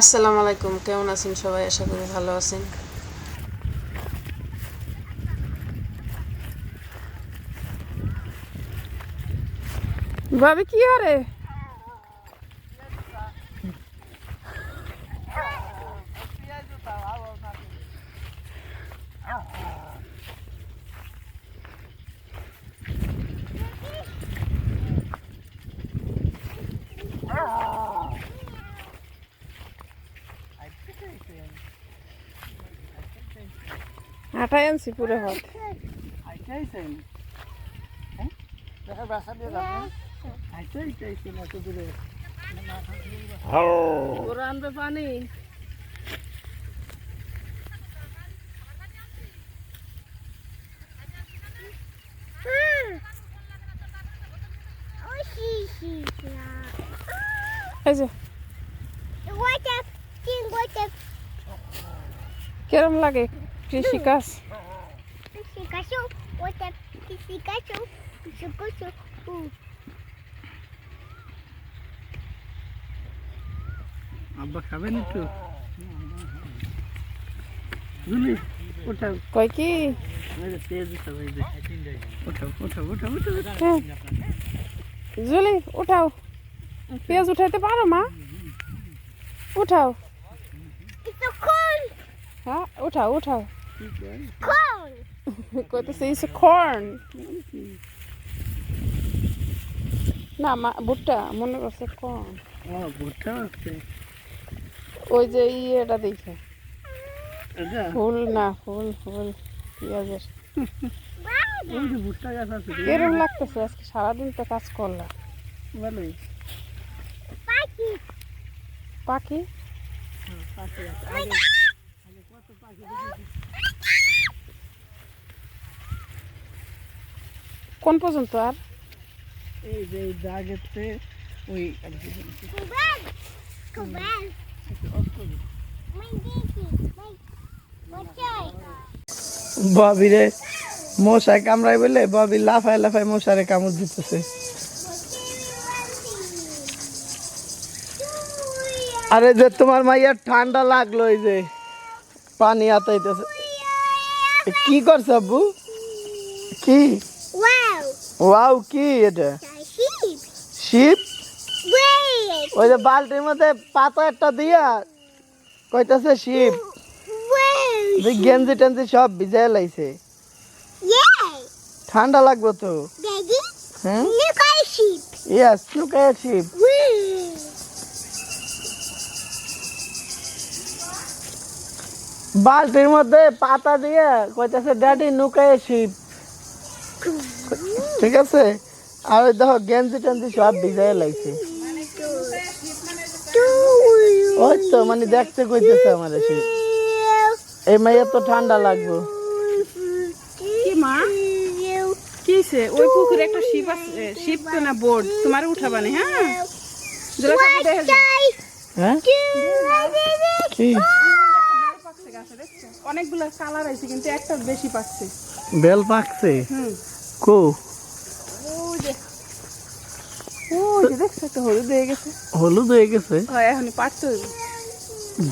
আসসালামু আলাইকুম কেমন আছেন সবাই? আশা করি ভালো আছেন। ভাবি কি আরে আটাই আনছি পুরো হাত আইটাইছেন হ্যাঁ? দেখা বাসা এই যে কেরম লাগে কৃষি কাজ আব্বা খাবেন একটু? জুলি ওঠাও। কয় কি। জুলি উঠাও পেঁয়াজ উঠাইতে পারো মা? উঠাও। হ্যাঁ উঠাও উঠাও। কইতেছে ইস কর্ন না মা ভুট্টা মনে করছে কর্ন ও ভুট্টা আছে ওই যে ইয়েটা দেখে ফুল না ফুল ফুল পেঁয়াজের। এরকম লাগতেছে আজকে সারাদিন তো কাজ করলাম ভালোই পাখি পাশে আছে আগে কোন পর্যন্ত আর? এই যে এই দাগেতে ওই আর কি ববিরে মশায় কামড়াই বলে ববি লাফায় লাফায় মশারে কামড় দিতেছে। আরে যে তোমার মাইয়ার ঠান্ডা লাগল এই যে পানি আতাইতেছে। কি করছে আব্বু? কি? ওয়াও কি এটা শিপ ওই যে বালতির মধ্যে পাতা একটা দিয়া কইতাছে শিপ গেঞ্জি টেঞ্জি সব ভিজাই লাইছে। ঠান্ডা লাগবে তো। হ্যাঁ? বালতির মধ্যে পাতা দিয়ে কইতাছে ড্যাডি নুকায় শিপ ঠিক আছে? আর ওই দেখো গেঞ্জি টেঞ্জি সব ভিজাই লাগছে ওই তো মানে দেখতে কইতেছে আমার শিপ এই মাইয়া তো ঠান্ডা লাগবে। কি মা? কিছে ওই পুকুরে একটা শিপ আছে শিপ তো না বোর্ড তোমার উঠাবানে হ্যাঁ? দেখে হ্যাঁ? কি? অনেকগুলো কালার আছে কিন্তু একটা বেশি পাচ্ছে বেল পাকছে? কো ওই যে ওই যে দেখছ একটা হলুদ হয়ে গেছে। হলুদ হয়ে গেছে? এখনই পারতে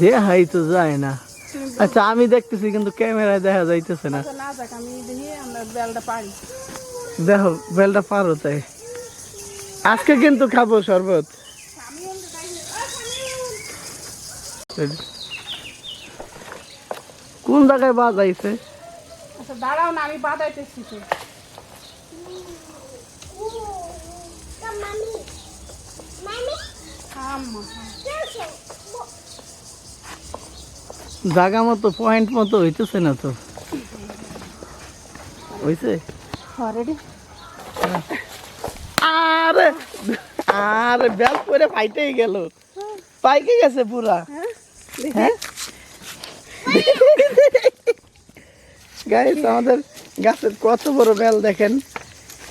যে হাই তো যায় না। আচ্ছা আমি দেখতেছি কিন্তু ক্যামেরায় দেখা যাইতেছে না। আচ্ছা, দেখি বেলটা পারি। তাই। আজকে কিন্তু খাব শরবত। কোন জায়গায় বাজাইছে? আচ্ছা দাঁড়াও না আমি বাদাইতেছি জায়গা মতো পয়েন্ট মতো হইতেছে না তো? হইছে? অলরেডি আরে আরে বেল করে ফাইটেই গেল। পাইকে গেছে পুরা। হ্যাঁ? গাইস আমাদের গাছের কত বড় বেল দেখেন?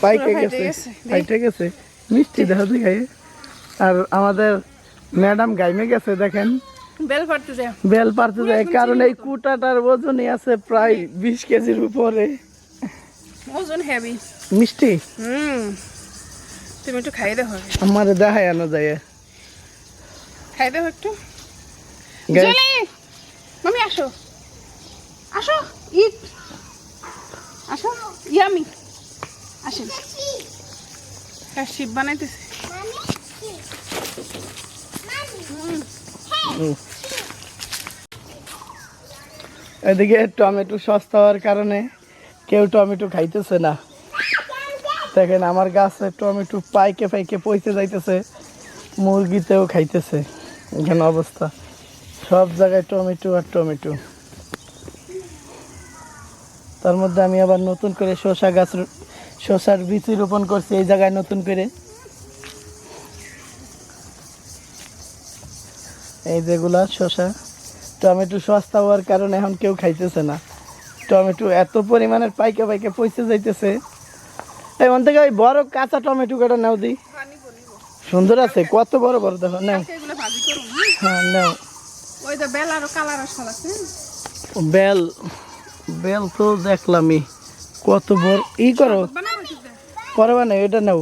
পাইকে গেছে। ফাইটে গেছে। মিষ্টি দেখা যায় গায়ে আর আমাদের ম্যাডাম গাইমে গেছে দেখেন। বেল পারতে যাও বেল পারতে যায় কারণ এই কুটাটার ওজনই আছে প্রায় বিশ কেজির উপরে। ওজন হেভি মিষ্টি? হুম। তুমি একটু খাই দেখো আমার দেখায় আনা যায়। খাই দেখো একটু। জলি! মামি আসো। আসো ইট। আসো ইয়ামি। আসেন। শিপ বানাইতেছে। এদিকে টমেটো সস্তা হওয়ার কারণে কেউ টমেটো খাইতেছে না। দেখেন আমার গাছে টমেটো পাইকে পাইকে পইতে যাইতেছে, মুরগিতেও খাইতেছে। এখানে অবস্থা। সব জায়গায় টমেটো আর টমেটো। তার মধ্যে আমি আবার নতুন করে শসা গাছ শসার বীজ রোপণ করছি, এই জায়গায় নতুন করে। এই যেগুলা শসা টমেটো সস্তা হওয়ার কারণে এখন কেউ খাইতেছে না। টমেটো এত পরিমাণের পাইকে পাইকে পয়সে যাইতেছে। ওখান থেকে ওই বড় কাঁচা টমেটো কটা নাও দি। সুন্দর আছে কত বড় বড় দেখো নাও। করুন হ্যাঁ? হ্যাঁ নাও। বেল বেল বেল তো দেখলামই কত বড় ই করো। বানাবো কি দে? পরে মানে এটা নাও।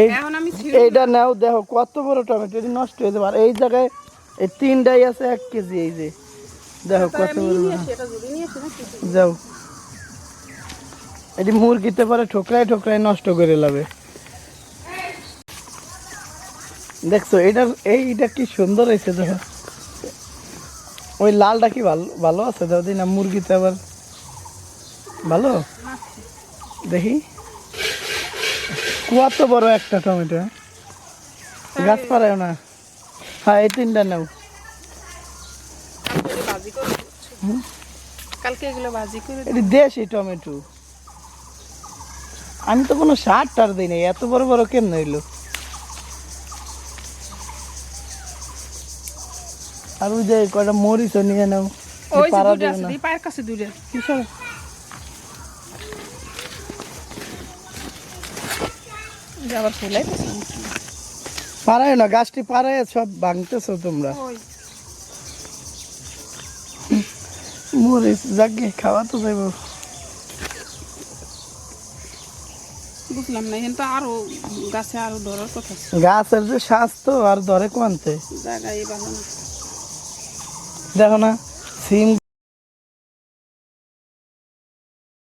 এই এইটা নাও দেখো কত বড় টমেটো এটি নষ্ট হয়ে যাবে। আর এই জায়গায় এই তিনটাই আছে এক কেজি এই যে। দেখো কত বড় যাও। এটি মুরগিতে পারে ঠোকরাই ঠোকরাই নষ্ট করে লাবে। দেখছ এটা এইটা কি সুন্দর হয়েছে দেখো। ওই লালটা কি ভালো ভালো আছে দাদি না মুরগিতে আবার ভালো? দেখি। কত বড় একটা টমেটো? গাছ পারায় না। হ্যাঁ এই তিনটা নাও। কালকে ভাজি করে কালকে এগুলো ভাজি করে এটি দেশি টমেটো। আমি তো কোনো সার টার দিই নাই এত বড় বড় কেন হইল? আর ওই যে কয়টা মরিচও নিয়ে নাও ওই যে পাড়া দুটো আছে পায়ের কাছে বুঝছ আবার পারায় না গাছটি পারায় সব ভাঙতেছো তোমরা। মরিচ যাকে খাওয়া তো যাইব। বুঝলাম না কিন্তু আরও গাছে আরও ধরার কথা গাছের যে স্বাস্থ্য আর ধরে কোয়ান্তে জায়গায় ভালো না দেখো না সিম